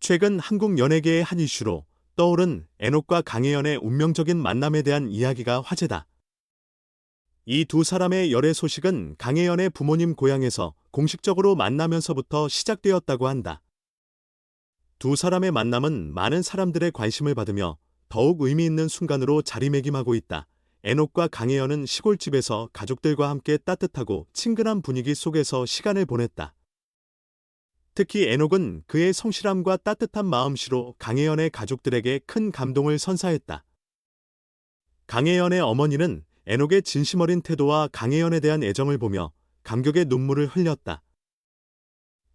최근 한국 연예계의 한 이슈로 떠오른 에녹과 강혜연의 운명적인 만남에 대한 이야기가 화제다. 이 두 사람의 열애 소식은 강혜연의 부모님 고향에서 공식적으로 만나면서부터 시작되었다고 한다. 두 사람의 만남은 많은 사람들의 관심을 받으며 더욱 의미 있는 순간으로 자리매김하고 있다. 에녹과 강혜연은 시골집에서 가족들과 함께 따뜻하고 친근한 분위기 속에서 시간을 보냈다. 특히 에녹은 그의 성실함과 따뜻한 마음씨로 강혜연의 가족들에게 큰 감동을 선사했다. 강혜연의 어머니는 에녹의 진심 어린 태도와 강혜연에 대한 애정을 보며 감격의 눈물을 흘렸다.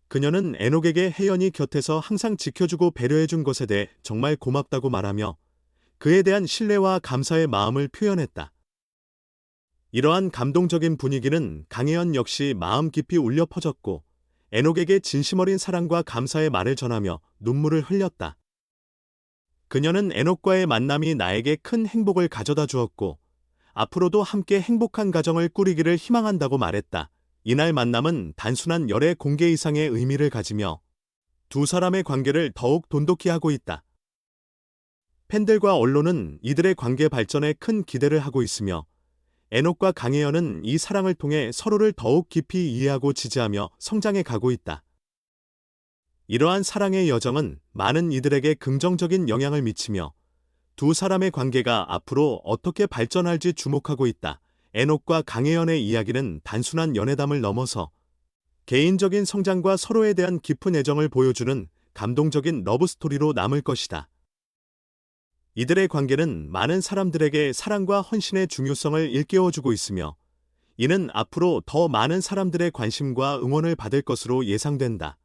그녀는 에녹에게 혜연이 곁에서 항상 지켜주고 배려해준 것에 대해 정말 고맙다고 말하며 그에 대한 신뢰와 감사의 마음을 표현했다. 이러한 감동적인 분위기는 강혜연 역시 마음 깊이 울려 퍼졌고 에녹에게 진심 어린 사랑과 감사의 말을 전하며 눈물을 흘렸다. 그녀는 에녹과의 만남이 나에게 큰 행복을 가져다 주었고 앞으로도 함께 행복한 가정을 꾸리기를 희망한다고 말했다. 이날 만남은 단순한 열애 공개 이상의 의미를 가지며 두 사람의 관계를 더욱 돈독히 하고 있다. 팬들과 언론은 이들의 관계 발전에 큰 기대를 하고 있으며 에녹과 강혜연은 이 사랑을 통해 서로를 더욱 깊이 이해하고 지지하며 성장해 가고 있다. 이러한 사랑의 여정은 많은 이들에게 긍정적인 영향을 미치며 두 사람의 관계가 앞으로 어떻게 발전할지 주목하고 있다. 에녹과 강혜연의 이야기는 단순한 연애담을 넘어서 개인적인 성장과 서로에 대한 깊은 애정을 보여주는 감동적인 러브스토리로 남을 것이다. 이들의 관계는 많은 사람들에게 사랑과 헌신의 중요성을 일깨워주고 있으며 이는 앞으로 더 많은 사람들의 관심과 응원을 받을 것으로 예상된다.